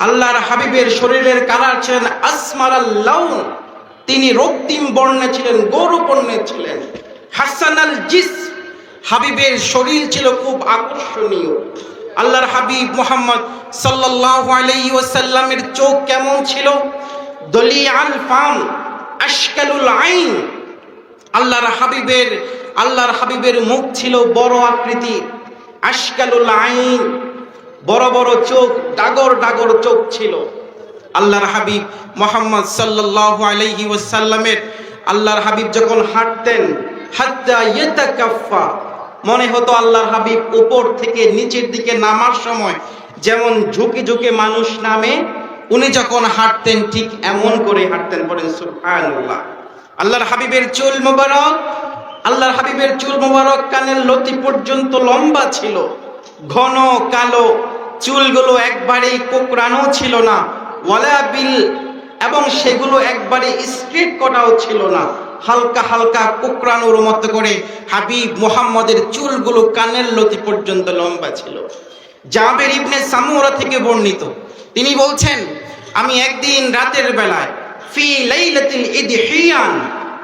আল্লাহর হাবিবের শরীরের কালার ছিলেন আসমার লাউন। তিনি রক্তিম বর্ণে ছিলেন, গৌরবর্ণে ছিলেন। হাসান আল জিস হাবিবের শরীর ছিল খুব আকর্ষণীয়। আল্লাহর হাবিব মোহাম্মদ সাল্লাল্লাহু আলাইহি ওয়াসাল্লামের চোখ কেমন ছিল? দলি আল ফাম, আশকালুল আইন। আল্লাহর হাবিবের আল্লাহর হাবিবের মুখ ছিল বড় আকৃতি আশকালুল আইন বড় বড় চোখ, ডাগর ডাগর চোখ ছিল। আল্লাহর হাবিব মোহাম্মদ সাল্লাল্লাহু আলাইহি ওয়াসাল্লামের আল্লাহর হাবিব যখন হাঁটতেন, হাত্তা ইয়াতাকাফফা, মনে হতো আল্লাহর হাবিব উপর থেকে নিচের দিকে নামার সময় যেমন ঝুঁকে ঝুঁকে মানুষ নামে, উনি যখন হাঁটতেন ঠিক এমন করে হাঁটতেন বলেন, সুবহানাল্লাহ। আল্লাহর হাবিবের চুল মোবারক, আল্লাহর হাবিবের চুল মোবারক কানের লতি পর্যন্ত লম্বা ছিল। ঘন কালো চুলগুলো একবারেই কোকড়ানো ছিল না, ওয়ালা বিল, এবং সেগুলো একবারে স্ট্রেট কটাও ছিল না। হালকা হালকা কোকড়ানোর মতো করে হাবিব মোহাম্মদের চুলগুলো কানের লতি পর্যন্ত লম্বা ছিল। জাবের ইবনে সামুরা থেকে বর্ণিত। তিনি বলছেন, আমি একদিন রাতের বেলায় ফি লাইলাতিল ইদহিয়ান,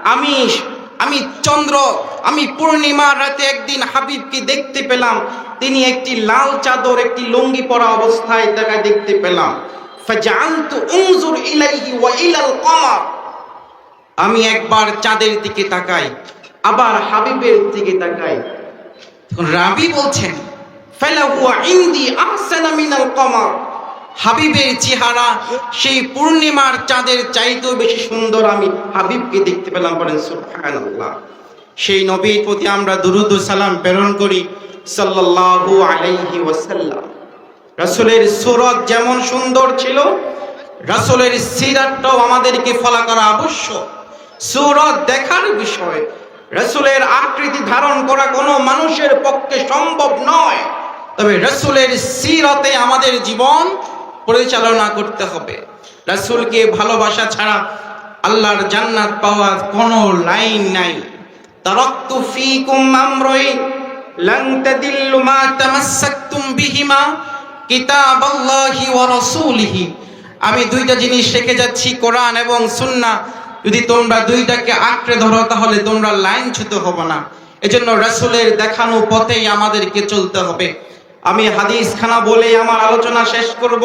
আমি আমি চন্দ্র, আমি পূর্ণিমা রাতে একদিন হাবিবকে দেখতে পেলাম। তিনি একটি লাল চাদর, একটি লুঙ্গি পরা অবস্থায় তাকে দেখতে পেলাম। আমি একবার চাঁদের দিকে তাকাই, আবার হাবিবের দিকে তাকাই। তখন রাবি বলছেন, ফালাহু ইনদি আহসানা মিনাল কমার। হাবিবের চেহারা, সেই পূর্ণিমার চাঁদের চাইতেও বেশি সুন্দর আমি হাবিবকে দেখতে পেলাম বলেন, সুবহানাল্লাহ। সেই নবীর প্রতি আমরা দুরুদ সালাম প্রেরণ করি, সাল্লাল্লাহু আলাইহি ওয়াসাল্লাম। রাসূলের সুরত যেমন সুন্দর ছিল, রাসূলের সিরাতটাও আমাদেরকে ফলা করা আবশ্যক। সুরত দেখার বিষয়, রাসূলের আকৃতি ধারণ করা কোনো মানুষের পক্ষে সম্ভব নয়। তবে রাসূলের সিরতে আমাদের জীবন পরিচালনা করতে হবে। রাসূলকে ভালোবাসা ছাড়া আল্লাহর জান্নাত পাওয়ার কোনো লাইন নাই। তারাক্তু ফীকুম আমরাইন, লান তাদিল্লু মা তামাসসাকতুম বিহিমা, কিতাবাল্লাহি ওয়া রাসূলিহি। আমি দুইটা জিনিস রেখে যাচ্ছি, কোরআন এবং সুন্নাহ। যদি তোমরা দুইটাকে আঁকড়ে ধরো, তাহলে তোমরা লাইনচ্যুত হবে না। এজন্য রাসূলের দেখানো পথেই আমাদেরকে চলতে হবে। আমি হাদিস খানা বলে আমার আলোচনা শেষ করব।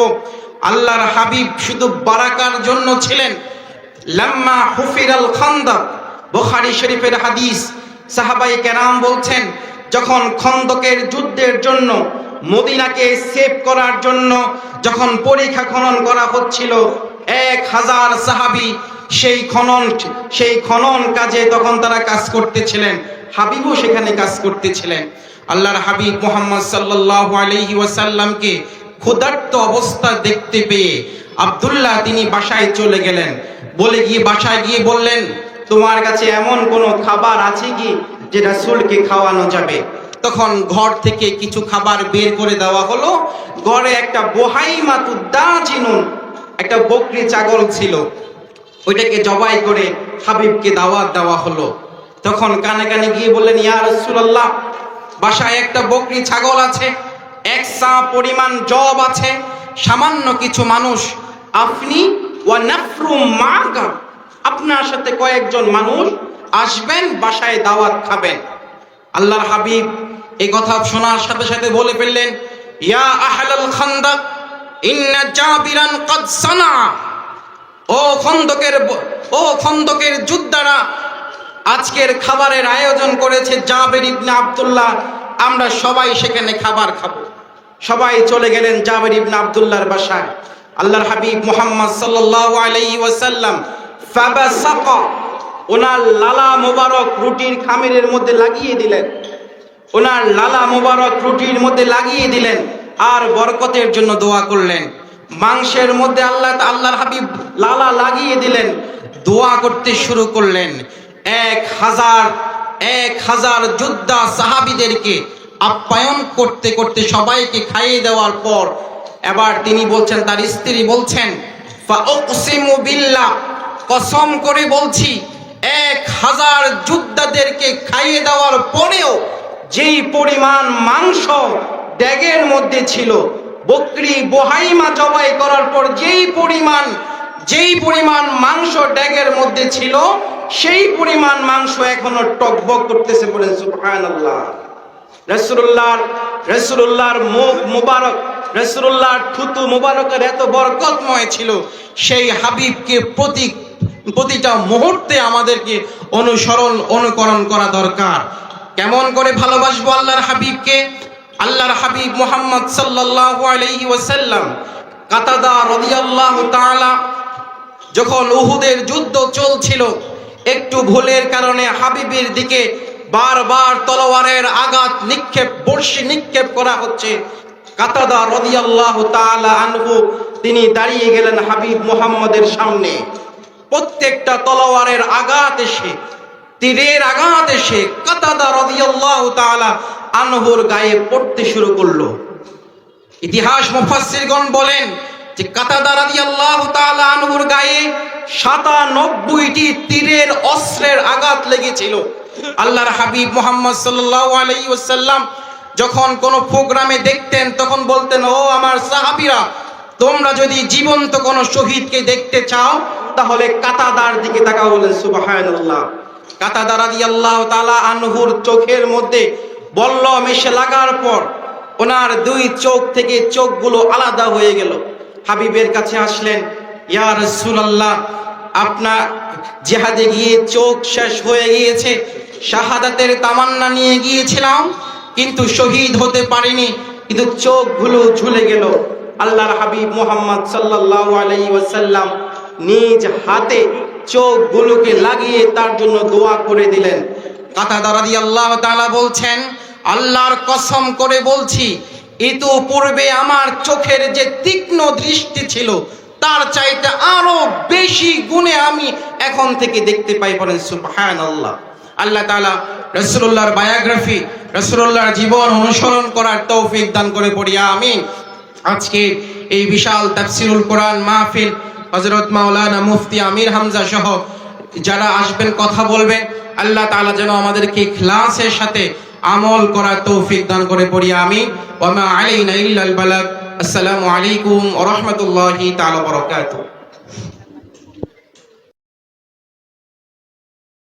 আল্লাহর হাবিব শুধু বারাকার জন্য ছিলেন। লাম্মা হুফিরাল খান্দক, বোখারি শরীফের হাদিস। সাহাবাই কেরাম বলছেন, যখন খন্দকের যুদ্ধের জন্য, মদিনাকে সেভ করার জন্য যখন পরীক্ষা খনন করা হচ্ছিল, এক হাজার সাহাবি সেই খনন সেই খনন কাজে তখন তারা কাজ করতেছিলেন। হাবিবও সেখানে কাজ করতেছিলেন। আল্লাহর হাবিব মোহাম্মদ সাল্লাল্লাহু আলাইহি ওয়াসাল্লামকে ক্ষুধার্ত অবস্থা দেখতে পেয়ে আব্দুল্লাহ তিনি বাসায় চলে গেলেন। বলে গিয়ে বাসায় গিয়ে বললেন, তোমার কাছে এমন কোনো খাবার আছে কি যে রাসূলকে খাওয়ানো যাবে? তখন ঘর থেকে কিছু খাবার বের করে দেওয়া হলো। ঘরে একটা বোহাই মাতুদ্দা চিনুন একটা বকরি ছাগল ছিল। ওইটাকে জবাই করে হাবিবকে দাওয়াত দেওয়া হলো। তখন কানে কানে গিয়ে বললেন, ইয়া রাসূলুল্লাহ বাসায় একটা বকরি ছাগল আছে, এক সা পরিমাণ জব আছে, সামান্য কিছু মানুষ, আপনি আপনার সাথে কয়েকজন মানুষ আসবেন, বাসায় দাওয়াত খাবেন। আল্লাহর হাবিব এই কথা শোনার সাথে সাথে বলে ফেললেন, ইয়া আহলাল খান্দাক, ইন্না জাবিরান কদ ও খন্দকের ও খন্দকের যোদ্ধারা আজকের খাবারের আয়োজন করেছে জাবের ইবনে আবদুল্লাহ। আমরা সবাই সেখানে খাবার খাব। সবাই চলে গেলেন জাবের ইবনে আব্দুল্লাহর বাসায়। আল্লাহর হাবিব মুহাম্মদ সাল্লাল্লাহু আলাইহি ওয়াসাল্লাম ফাবাসাকা। ওনার লালা মোবারক রুটির খামিরের মধ্যে লাগিয়ে দিলেন। ওনার লালা মোবারক রুটির মধ্যে লাগিয়ে দিলেন আর বরকতের জন্য দোয়া করলেন। মাংসের মধ্যে আল্লাহ আল্লাহর হাবিব লালা লাগিয়ে দিলেন। দোয়া করতে শুরু করলেন। এক হাজার এক হাজার যোদ্ধা সাহাবিদেরকে আপ্যায়ন করতে করতে সবাইকে খাইয়ে দেওয়ার পর এবার তিনি বলছেন, তার স্ত্রী বলছেন, "ফাউকসিমু বিল্লাহ, কসম করে বলছি, এক হাজার যোদ্ধাদেরকে খাইয়ে দেওয়ার পরেও যেই পরিমাণ মাংস ড্যাগের মধ্যে ছিল, বকরি বোহাইমা জবাই করার পর যেই পরিমাণ যেই পরিমাণ মাংস ড্যাগের মধ্যে ছিল সেই পরিমাণ মাংস এখনও টকবক করতেছে বলেন সুবহানাল্লাহ। রসুল্লাহর রসুল্লাহর মুখ মুবারক রসুল্লাহর থুতু মুবারকের এত বরকতময় ছিল, সেই হাবিবকে প্রতি, প্রতিটা মুহূর্তে আমাদেরকে অনুসরণ, অনুকরণ করা দরকার। কেমন করে ভালোবাসবো আল্লাহর হাবিবকে? আল্লাহর হাবিব মোহাম্মদ সাল্লাল্লাহু আলাইহি ওয়াসাল্লাম, কাতাদা রাদিয়াল্লাহু তাআলা, যখন উহুদের যুদ্ধ চলছিল একটু ভুলের কারণে হাবিবের দিকে বারবার তলোয়ারের আঘাত নিক্ষেপ বর্ষি নিক্ষেপ করা হচ্ছে। কাতাদা রদিয়াল্লাহ তাআলা আনহু, তিনি দাঁড়িয়ে গেলেন হাবিব মুহাম্মদের সামনে। প্রত্যেকটা তলোয়ারের আঘাত এসে, তীরের আঘাত এসে কাতাদা রদিয়াল্লাহ তাআলা আনহুর গায়ে পড়তে শুরু করল। ইতিহাস মুফাসসিরগণ বলেন যে কাতাদা রাদিয়াল্লাহু তাআলা আনহুর গায়ে 97টি তীরের অস্ত্রের আঘাত লেগেছিল। আল্লাহর হাবিব মোহাম্মদ সাল্লাল্লাহু আলাইহি ওয়াসাল্লাম যখন কোন প্রোগ্রামে দেখতেন, তখন বলতেন, ও আমার সাহাবিরা, তোমরা যদি জীবন্ত কোন শহীদকে দেখতে চাও, তাহলে কাতাদার দিকে তাকাও বলেন, সুবহানাল্লাহ। কাতাদা রাদিয়াল্লাহু তালা আনহুর চোখের মধ্যে বল্লম এসে লাগার পর ওনার দুই চোখ থেকে চোখগুলো আলাদা হয়ে গেল। হাবিবের কাছে আসলেন, ইয়া রাসূলুল্লাহ, আপনার জিহাদে গিয়ে চোখ শেষ হয়ে গিয়েছে, শাহাদাতের তামান্না নিয়ে গিয়েছিলাম, কিন্তু শহীদ হতে পারিনি, কিন্তু চোখগুলো ঝুলে গেল। আল্লাহর হাবিব মুহাম্মদ সাল্লাল্লাহু আলাইহি ওয়াসাল্লাম নিজ হাতে চোখগুলোকে লাগিয়ে তার জন্য দোয়া করে দিলেন। কাতাদা রাদিয়াল্লাহু তাআলা বলছেন, আল্লাহর কসম করে বলছি ইতু পূর্বে আমার চোখের যে তীক্ষ্ণ দৃষ্টি ছিল, তার চাইতে আরও বেশি গুণে আমি এখন থেকে দেখতে পাই বলেন সুবহানাল্লাহ। আল্লাহ তাআলা রাসূলুল্লাহর বায়োগ্রাফি, রাসূলুল্লাহর জীবন অনুসরণ করার তৌফিক দান করে পড়ি, আমিন। আজকে এই বিশাল তাফসিরুল কোরআন মাহফিল হযরত মাওলানা মুফতি আমির হামজা সহ যারা আসবেন, কথা বলবেন, আল্লাহ তাআলা যেন আমাদেরকে ইখলাসের সাথে আমল করার তৌফিক দান করে পড়ি আমি ওমা আলাইনা ইল্লাল বালাগ। আসসালামু আলাইকুম ওয়া রাহমাতুল্লাহি তাআলা বারাকাতুহু।